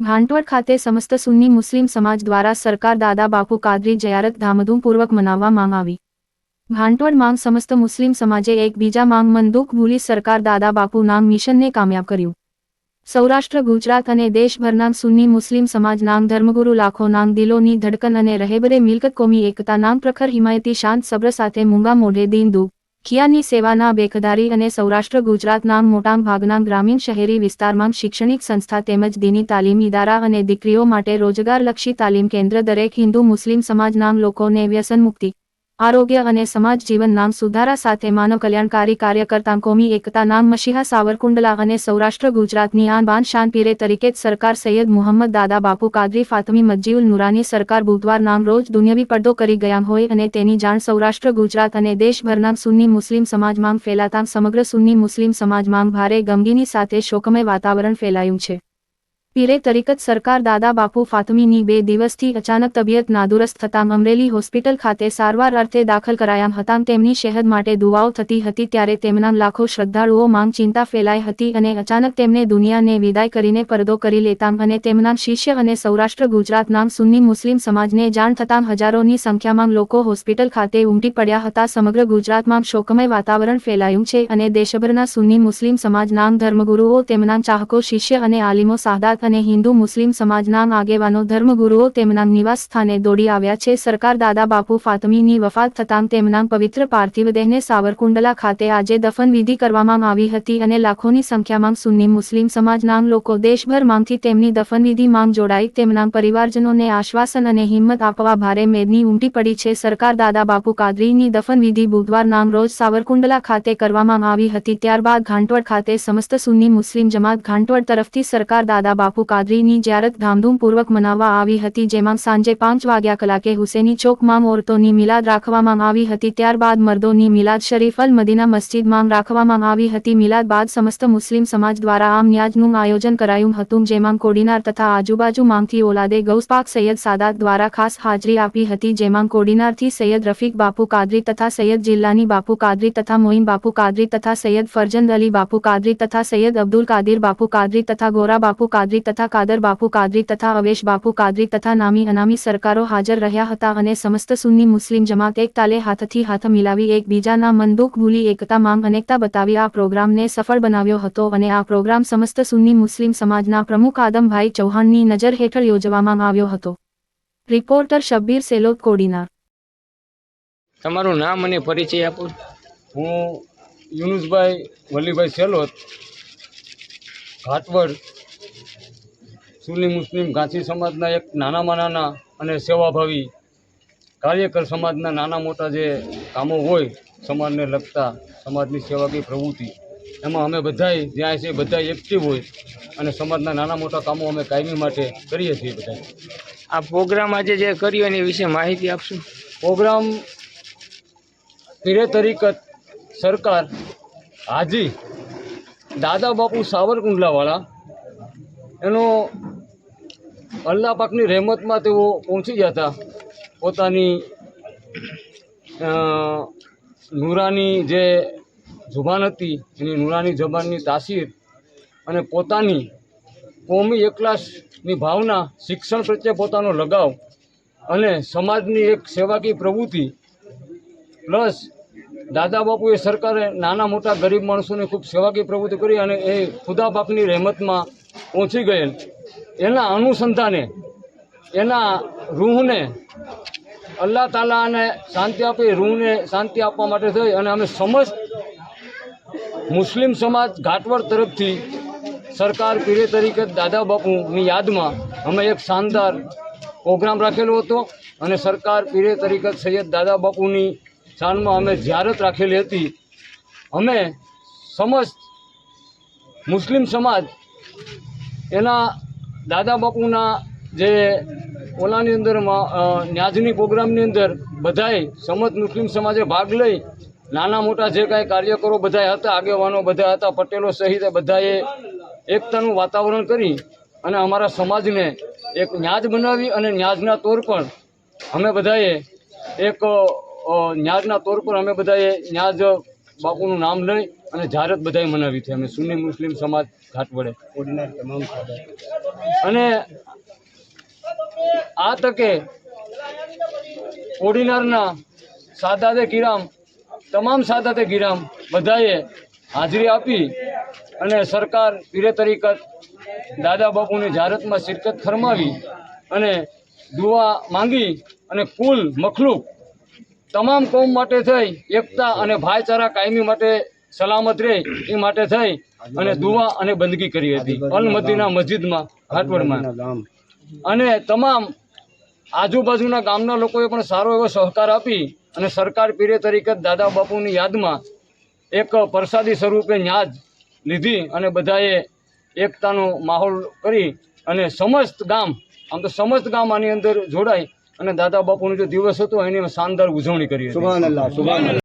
ઘાંટવડ ખાતે સમસ્ત સુન્ની મુસ્લિમ સમાજ દ્વારા સરકાર દાદા બાપુ કાદરી જયારત ધામધૂમપૂર્વક મનાવવામાં આવી. ભાંટવડ માંગ સમસ્ત મુસ્લિમ સમાજે એકબીજા માંગ મંદુક ભૂલી સરકાર દાદા બાપુ નામ મિશનને કામયાબ કર્યું. સૌરાષ્ટ્ર, ગુજરાત અને દેશભરના સુન્ની મુસ્લિમ સમાજ નામ ધર્મગુરુ લાખો નામ દિલોની ધડકન અને રહેબરે મિલકત કોમી એકતા નામ પ્રખર હિમાયતી શાંત સબ્ર સાથે મૂંગા મોઢે દીન દુ ખિયાની સેવાના બેખદારી અને સૌરાષ્ટ્ર ગુજરાતના મોટા ભાગના ગ્રામીણ શહેરી વિસ્તારમાં શૈક્ષણિક સંસ્થા તેમજ દીની તાલીમ ઇદારા અને દીકરીઓ માટે રોજગારલક્ષી તાલીમ કેન્દ્ર દરેક હિન્દુ મુસ્લિમ સમાજના લોકોને વ્યસન મુક્તિ આરોગ્ય અને સમાજ જીવન નામ સુધારા સાથે માનવ કલ્યાણકારી કાર્યકર્તા કોમી એકતા નામ મશીહા સાવરકુંડલા અને સૌરાષ્ટ્ર ગુજરાતની આન બાન શાન પીરે તરીકે સરકાર સૈયદ મુહમ્મદ દાદા બાપુ કાદરી ફાતમી મજીઉલ નુરાની સરકાર બુધવાર નામ રોજ દુનિયાવી પડદો કરી ગયા હોય અને તેની જાણ સૌરાષ્ટ્ર ગુજરાત અને દેશભરના સુન્ની મુસ્લિમ સમાજમાં ફેલાતા સમગ્ર સુન્ની મુસ્લિમ સમાજમાં ભારે ગમગીની સાથે શોકમય વાતાવરણ ફેલાયું છે. પીરે તરીકત સરકાર દાદા બાપુ ફાતમીની બે દિવસથી અચાનક તબિયત નાદુરસ્ત થતાં અમરેલી હોસ્પિટલ ખાતે સારવાર અર્થે દાખલ કરાયા હતા. તેમની શહેદ માટે દુવાઓ થતી હતી ત્યારે તેમના લાખો શ્રદ્ધાળુઓ માંગ ચિંતા ફેલાઈ હતી અને અચાનક તેમને દુનિયાને વિદાય કરીને પરદો કરી લેતા અને તેમના શિષ્ય અને સૌરાષ્ટ્ર ગુજરાત નામ સુન્ની મુસ્લિમ સમાજને જાણ થતાં હજારોની સંખ્યામાં લોકો હોસ્પિટલ ખાતે ઉમટી પડ્યા હતા. સમગ્ર ગુજરાતમાં શોકમય વાતાવરણ ફેલાયું છે અને દેશભરના સુન્ની મુસ્લિમ સમાજ નામ ધર્મગુરુઓ તેમના ચાહકો, શિષ્ય અને આલિમો સાદાત અને હિન્દુ મુસ્લિમ સમાજના આગેવાનો ધર્મગુરુઓ તેમના નિવાસ સ્થાને દોડી આવ્યા છે. સરકાર દાદા બાપુ ફાતમીની વફાત થતાં તેમના પવિત્ર પાર્થિવ દેહને સાવરકુંડલા ખાતે આજે દફનવિધિ કરવામાં આવી હતી અને લાખોની સંખ્યામાં સુન્ની મુસ્લિમ સમાજના લોકો દેશભરમાંથી તેમની દફનવિધિ માંગ જોડાઈ તેમના પરિવારજનોને આશ્વાસન અને હિંમત આપવા ભારે મેદની ઉમટી પડી છે. સરકાર દાદા બાપુ કાદરીની દફનવિધિ બુધવાર નામ રોજ સાવરકુંડલા ખાતે કરવામાં આવી હતી. ત્યારબાદ ઘાંટવડ ખાતે સમસ્ત સુન્ની મુસ્લિમ જમાત ઘાંટવડ તરફથી સરકાર દાદા બાપુ કાદરીની જ્યારત ધામધૂમપૂર્વક મનાવવા આવી હતી, જેમાં સાંજે પાંચ વાગ્યા કલાકે હુસેની ચોકમાં ઓરતોની મિલાદ રાખવામાં આવી હતી, ત્યારબાદ મર્દોની મિલાદ શરીફ અલ મદીના મસ્જિદમાં રાખવામાં આવી હતી. મિલાદ બાદ સમસ્ત મુસ્લિમ સમાજ દ્વારા આમ ન્યાજનું આયોજન કરાયું હતું, જેમાં કોડીનાર તથા આજુબાજુ માંગથી ઓલાદે ગૌસપાક સૈયદ સાદાત દ્વારા ખાસ હાજરી આપી હતી, જેમાં કોડીનારથી સૈયદ રફીક બાપુ કાદરી તથા સૈયદ જિલ્લાની બાપુ કાદરી તથા મોઇન બાપુ કાદરી તથા સૈયદ ફરજંદ અલી બાપુ કાદરી તથા સૈયદ અબ્દુલ કાદિર બાપુ કાદરી તથા ગોરા બાપુ કાદરી તથા કાદર બાપુ કાદરી તથા અવેશ બાપુ કાદરી તથા નામી અનામી સરકારો હાજર રહ્યા હતા અને સમસ્ત સુન્ની મુસ્લિમ જમાત એક તાલે હાથથી હાથ મિલાવી એકબીજાના મનદુખ ભૂલી એકતા માંગ અનેકતા બતાવી આ પ્રોગ્રામને સફળ બનાવ્યો હતો અને આ પ્રોગ્રામ સમસ્ત સુન્ની મુસ્લિમ સમાજના પ્રમુખ આદમભાઈ ચૌહાણની નજર હેઠળ યોજવામાં આવ્યો હતો. રિપોર્ટર શબ્બીર સેલોદ કોડીનાર. તમારું નામ અને પરિચય આપો. હું યુનુસભાઈ વલ્લીભાઈ સેલોત ઘાટવડ. સુન્ની મુસ્લિમ ગાંધી સમાજના એક નાનામાં નાના અને સેવાભાવી કાર્યકર સમાજના નાના મોટા જે કામો હોય સમાજને લગતા સમાજની સેવાકીય પ્રવૃત્તિ એમાં અમે બધાય જ્યાં છે બધાય એક્ટિવ હોય અને સમાજના નાના મોટા કામો અમે કાયમી માટે કરીએ છીએ બધા આ પ્રોગ્રામ આજે જે કર્યો એની વિશે માહિતી આપશું? પ્રોગ્રામ પીરે તરીકત સરકાર હાજી દાદા બાપુ સાવરકુંડલાવાળા એનો અલ્લાહ પાકની રહેમતમાં તેઓ પહોંચી જતા પોતાની નુરાની જે જુબાન હતી, એની નૂરાની જબાનની તાસીર અને પોતાની કોમી એકલાસની ભાવના, શિક્ષણ પ્રત્યે પોતાનો લગાવ અને સમાજની એક સેવાકી પ્રવૃત્તિ, પ્લસ દાદા બાપુએ સરકારે નાના મોટા ગરીબ માણસોને ખૂબ સેવાકી પ્રવૃત્તિ કરી અને એ ખુદા પાકની રહેમતમાં પહોંચી ગયેલ. એના અનુસંધાને, એના રૂહને અલ્લાહ તાલાને શાંતિ આપી રૂહને શાંતિ આપવા માટે થઈ અને અમે સમસ્ત મુસ્લિમ સમાજ ઘાટવડ તરફથી સરકાર પીરે તરીકે દાદા બાપુની યાદમાં અમે એક શાનદાર પ્રોગ્રામ રાખેલો હતો અને સરકાર પીરે તરીકે સૈયદ દાદા બાપુની શાનમાં અમે જ્યારત રાખેલી હતી. અમે સમસ્ત મુસ્લિમ સમાજ એના દાદા બાપુના જે ઓલાની અંદર ન્યાજની પ્રોગ્રામની અંદર બધાય સમત મુસ્લિમ સમાજે ભાગ લઈ નાના મોટા જે કાંઈ કાર્યકરો બધાય હતા, આગેવાનો બધા હતા, પટેલો સહિત બધાએ એકતાનું વાતાવરણ કરી અને અમારા સમાજને એક ન્યાજ બનાવી અને ન્યાજના તોર પર અમે બધાએ એક ન્યાજના તોર પર અમે બધાએ ન્યાજ બાપુનું નામ લઈ અને જાહેરાત બધાએ મનાવી છે. અમે સુન્ની મુસ્લિમ સમાજ ઘાટ વડે. તમામ અને આ તકે ઓડિનારના સાદાતે કિરામ, તમામ સાદાતે કિરામ બધાએ હાજરી આપી અને સરકાર પીરે તરીકત દાદા બાપુની જાહેરાતમાં શિરકત ફરમાવી અને દુઆ માંગી અને કુલ મખલુક તમામ કોમ માટે થઈ, એકતા અને ભાઈચારા કાયમી માટે સલામત રહે એ માટે થઈ અને દુવા અને બંદગી કરી હતી. અલમદીના મસ્જિદમાં ઘાટવડમાં અને તમામ આજુબાજુના ગામના લોકોએ પણ સારો એવો સહકાર આપી અને સરકાર પીરે તરીકે દાદા બાપુની યાદમાં એક પ્રસાદી સ્વરૂપે ન્યાજ લીધી અને બધાએ એકતાનો માહોલ કરી અને સમસ્ત ગામ આમ તો સમસ્ત ગામ આની અંદર જોડાય અને દાદા બાપુનો જે દિવસ હતો એની શાનદાર ઉજવણી કરી